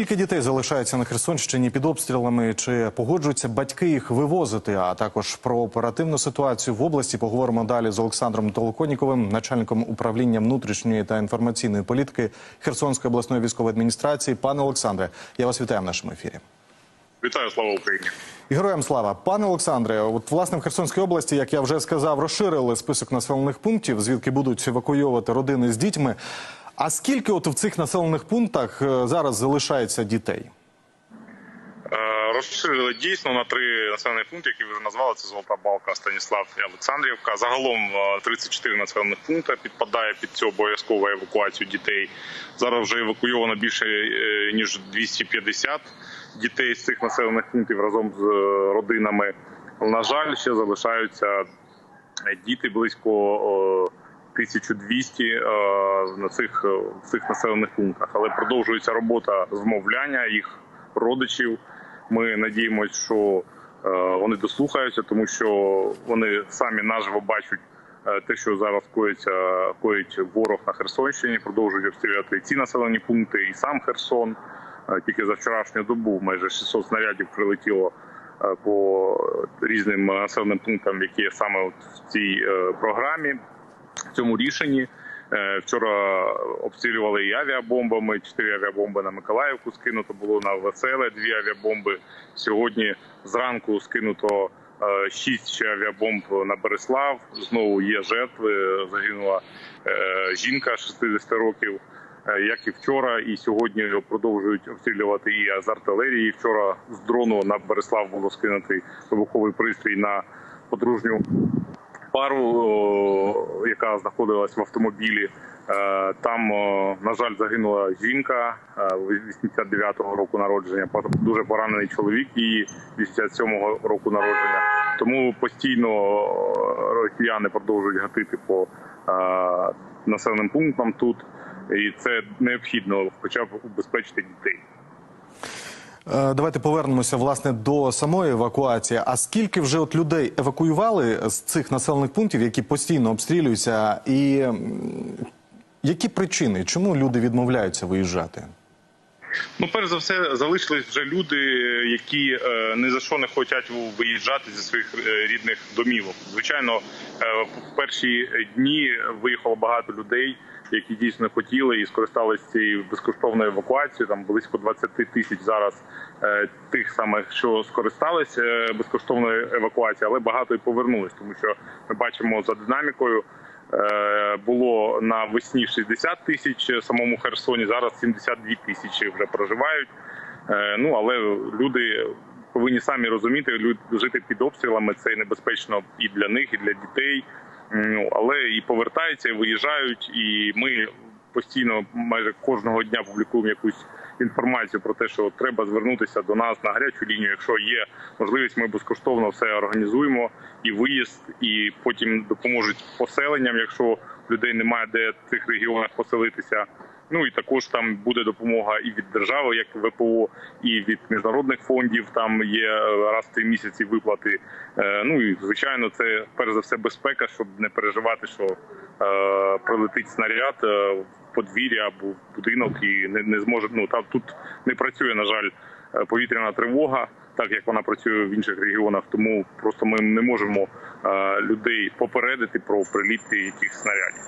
Скільки дітей залишаються на Херсонщині під обстрілами? Чи погоджуються батьки їх вивозити? А також про оперативну ситуацію в області поговоримо далі з Олександром Толоконіковим, начальником управління внутрішньої та інформаційної політики Херсонської обласної військової адміністрації. Пане Олександре, я вас вітаю в нашому ефірі. Вітаю, слава Україні. І Героям слава, пане Олександре. От власне в Херсонській області, як я вже сказав, розширили список населених пунктів, звідки будуть евакуйовувати родини з дітьми. А скільки от в цих населених пунктах е, зараз залишається дітей? Е, Розширили дійсно на три населені пункти, які ви вже назвали. Це Золота Балка, Станіслав і Олександрівка. Загалом е, 34 населених пункти підпадає під цю обов'язкову евакуацію дітей. Зараз вже евакуйовано більше е, ніж 250 дітей з цих населених пунктів разом з е, родинами. На жаль, ще залишаються е, діти близько 1200 е, на цих, е, цих населених пунктах. Але продовжується робота змовляння їх родичів. Ми надіємося, що е, вони дослухаються, тому що вони самі наживо бачать е, те, що зараз коїться, коїть ворог на Херсонщині. Продовжують обстрілювати і ці населені пункти, і сам Херсон. Е, Тільки за вчорашню добу майже 600 снарядів прилетіло по різним населеним пунктам, які є саме в цій програмі, в цьому рішенні. Е, Вчора обстрілювали і авіабомбами. Чотири авіабомби на Миколаївку скинуто було на веселе. Дві авіабомби сьогодні зранку скинуто е, шість ще авіабомб на Береслав. Знову є жертви. Загинула е, жінка 60 років. Як і вчора, і сьогодні продовжують обстрілювати і з артилерії. Вчора з дрону на Береслав було скинутий вибуховий пристрій на подружню пару, яка знаходилась в автомобілі. Е, Там, на жаль, загинула жінка е, 89-го року народження. Дуже поранений чоловік її 87-го року народження. Тому постійно росіяни продовжують гатити по е, населеним пунктам тут, і це необхідно, хоча б убезпечити дітей. Е, Давайте повернемося власне до самої евакуації. А скільки вже от людей евакуювали з цих населених пунктів, які постійно обстрілюються, і які причини, чому люди відмовляються виїжджати? Ну, перш за все, залишились вже люди, які е, ні за що не хочуть виїжджати зі своїх е, рідних домівок. Звичайно, е, в перші дні виїхало багато людей, які дійсно хотіли і скористалися цією безкоштовною евакуацією. Там близько 20 тисяч зараз е, тих самих, що скористалися е, безкоштовною евакуацією, але багато і повернулись, тому що ми бачимо за динамікою. Е, було на весні 60 тисяч в самому Херсоні. Зараз 72 тисячі вже проживають. Е, Ну але люди повинні самі розуміти, жити під обстрілами це небезпечно і для них, і для дітей. Ну але і повертаються, і виїжджають. І ми постійно, майже кожного дня публікуємо якусь інформацію про те, що треба звернутися до нас на гарячу лінію. Якщо є можливість, ми безкоштовно все організуємо і виїзд, і потім допоможуть поселенням, якщо людей немає де в цих регіонах поселитися. Ну і також там буде допомога і від держави, як ВПО, і від міжнародних фондів. Там є раз в три місяці виплати. Е, Ну і звичайно, це перш за все безпека, щоб не переживати, що е, прилетить снаряд е, подвір'я або будинок і не, не зможе. Ну там тут не працює, на жаль, е, повітряна тривога, так як вона працює в інших регіонах. Тому просто ми не можемо е, людей попередити про приліти тих снарядів.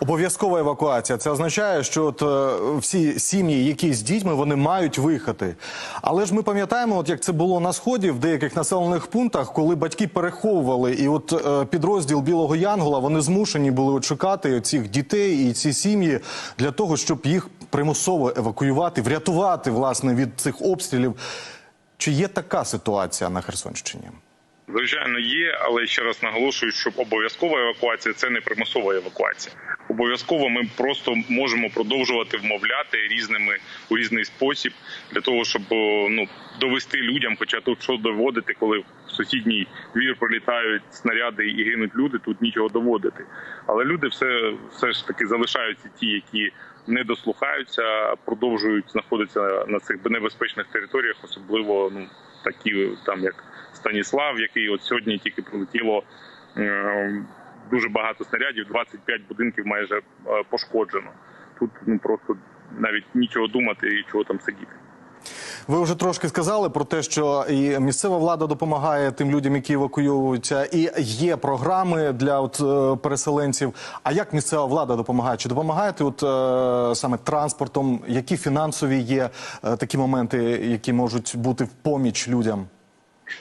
Обов'язкова евакуація. Це означає, що от, е, всі сім'ї, які з дітьми, вони мають виїхати. Але ж ми пам'ятаємо, от як це було на сході в деяких населених пунктах, коли батьки переховували, і от е, підрозділ Білого Янгола вони змушені були от цих дітей і ці сім'ї для того, щоб їх примусово евакуювати, врятувати власне від цих обстрілів. Чи є така ситуація на Херсонщині? Звичайно, є, але ще раз наголошую, що обов'язкова евакуація це не примусова евакуація. Обов'язково ми просто можемо продовжувати вмовляти різними у різний спосіб для того, щоб ну довести людям, хоча тут що доводити, коли в сусідній двір прилітають снаряди і гинуть люди, тут нічого доводити. Але люди все, все ж таки залишаються ті, які не дослухаються, продовжують знаходитися на цих небезпечних територіях, особливо ну такі там як Станіслав, який от сьогодні тільки прилетіло е, дуже багато снарядів, 25 будинків майже е, пошкоджено. Тут ну просто навіть нічого думати і чого там сидіти. Ви вже трошки сказали про те, що і місцева влада допомагає тим людям, які евакуюються, і є програми для от, е, переселенців. А як місцева влада допомагає? Чи допомагаєте от е, саме транспортом? Які фінансові є е, такі моменти, які можуть бути в поміч людям?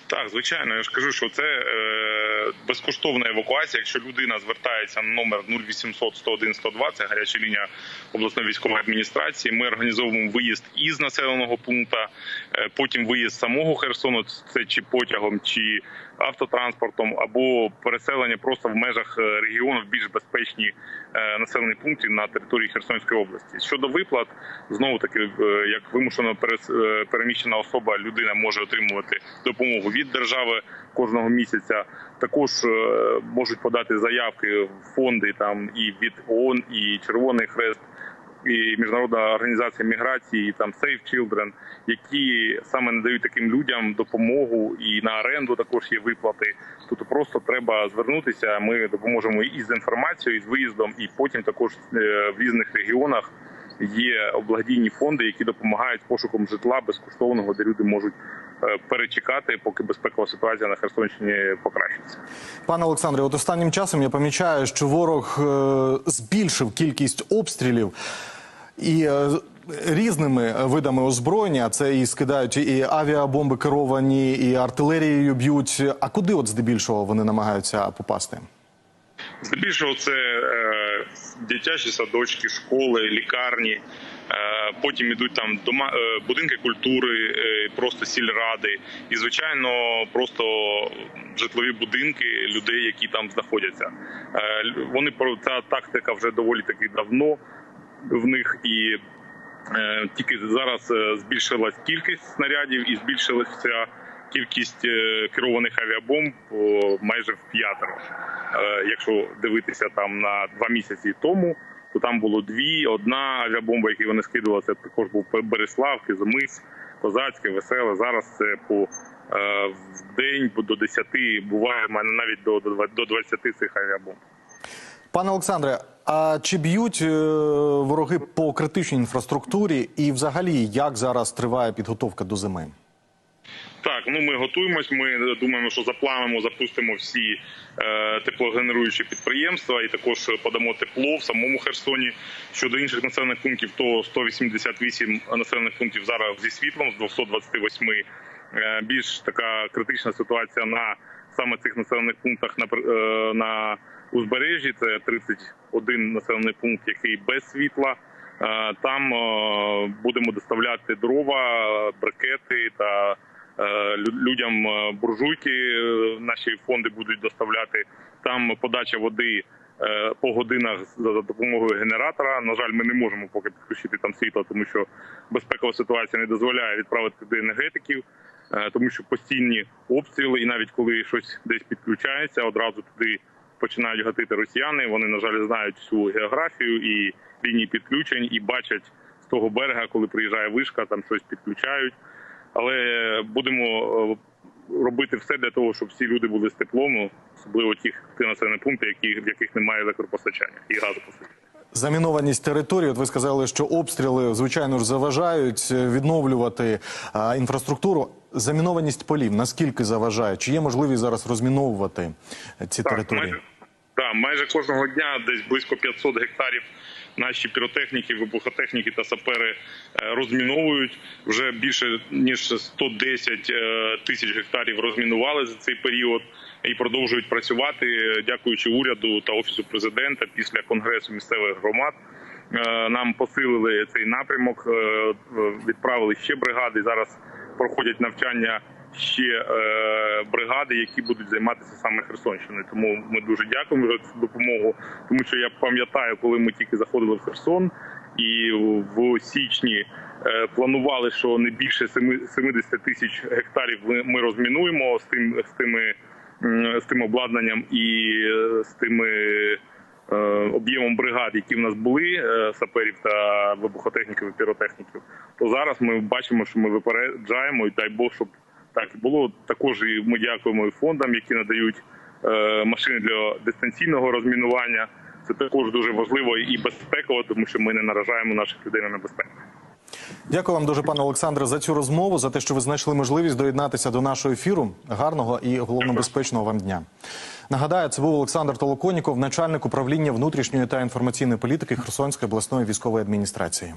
Так, звичайно, я ж кажу, що це е, безкоштовна евакуація. Якщо людина звертається на номер 0800 101 102, це гаряча лінія обласної військової адміністрації. Ми організовуємо виїзд із населеного пункту, е, потім виїзд самого Херсону, це чи потягом, чи автотранспортом, або переселення просто в межах е, регіону в більш безпечні е, пунктів на території Херсонської області. Щодо виплат, знову таки, е, як вимушено е, переміщена особа, людина може отримувати допомогу від держави кожного місяця. Також можуть подати заявки в фонди там і від ООН, і Червоний Хрест. І міжнародна організація міграції, і там Save Children, які саме надають таким людям допомогу, і на оренду також є виплати. Тут просто треба звернутися. Ми допоможемо і з інформацією, і з виїздом, і потім також е, в різних регіонах є благодійні фонди, які допомагають пошуком житла безкоштовного, де люди можуть е, перечекати, поки безпекова ситуація на Херсонщині покращиться. Пане Олександре, от останнім часом я помічаю, що ворог е, збільшив кількість обстрілів і е, різними видами озброєння. Це і скидають і авіабомби керовані, і артилерією б'ють. А куди от здебільшого вони намагаються попасти? Здебільшого це е, дитячі садочки, школи, лікарні. Е, потім ідуть там дома е, будинки культури, е, просто сільради, і звичайно, просто житлові будинки людей, які там знаходяться. Е, вони ця тактика вже доволі таки давно в них і. Е, Тільки зараз е, збільшилась кількість снарядів і збільшилася кількість е, керованих авіабомб майже в п'ятеро. Якщо дивитися там на два місяці тому, то там було дві. Одна авіабомба, яку вони скидували, це також був Береслав, Кизомис, Козацьке, Веселе. Зараз це по в день до 10, буває мене навіть до 20 цих авіабомб. Пане Олександре, а чи б'ють е, вороги по критичній інфраструктурі, і взагалі як зараз триває підготовка до зими? Так, ну ми готуємось. Ми думаємо, що за планом запустимо всі е, теплогенеруючі підприємства і також подамо тепло в самому Херсоні. Щодо інших населених пунктів, то 188 населених пунктів зараз зі світлом з 228. Е, більш така критична ситуація на саме цих населених пунктах на е, на узбережжі. Це 31 населений пункт, який без світла. Е, Там е, будемо доставляти дрова, брикети та е, людям буржуйки. Наші фонди будуть доставляти. Там подача води по годинах за допомогою генератора. На жаль, ми не можемо поки підключити там світло, тому що безпекова ситуація не дозволяє відправити туди енергетиків. Тому що постійні обстріли, і навіть коли щось десь підключається, одразу туди починають гатити росіяни. Вони на жаль знають всю географію і лінії підключень, і бачать з того берега, коли приїжджає вишка, там щось підключають. Але будемо е, робити все для того, щоб всі люди були з теплом, особливо ті населені пункти, які в яких немає електропостачання і газопостачання. Замінованість території. От ви сказали, що обстріли звичайно ж заважають е, відновлювати а, інфраструктуру. Замінованість полів наскільки заважає? Чи є можливість зараз розміновувати е, ці території? майже, так, майже кожного дня десь близько 500 гектарів наші піротехніки, вибухотехніки та сапери е, розміновують. Вже більше ніж 110 е, тисяч гектарів розмінували за цей період і продовжують працювати, дякуючи уряду та офісу президента після конгресу місцевих громад. Е, Нам посилили цей напрямок, відправили ще бригади. Зараз проходять навчання ще е, бригади, які будуть займатися саме Херсонщиною. Тому ми дуже дякуємо за цю допомогу. Тому що я пам'ятаю, коли ми тільки заходили в Херсон, і в січні е, планували, що не більше семи- 70 тисяч гектарів ми- розмінуємо з тим з тими з тим обладнанням і е, з тими об'ємом бригад, які в нас були, саперів та вибухотехніків і піротехніків, то зараз ми бачимо, що ми випереджаємо, і дай Бог, щоб так було. Також і ми дякуємо і фондам, які надають е, машини для дистанційного розмінування. Це також дуже важливо і безпеково, тому що ми не наражаємо наших людей на небезпеку. Дякую вам дуже, пане Олександре, за цю розмову, за те, що ви знайшли можливість доєднатися до нашого ефіру. Гарного і головно безпечного вам дня. Нагадаю, це був Олександр Толоконіков, начальник управління внутрішньої та інформаційної політики Херсонської обласної військової адміністрації.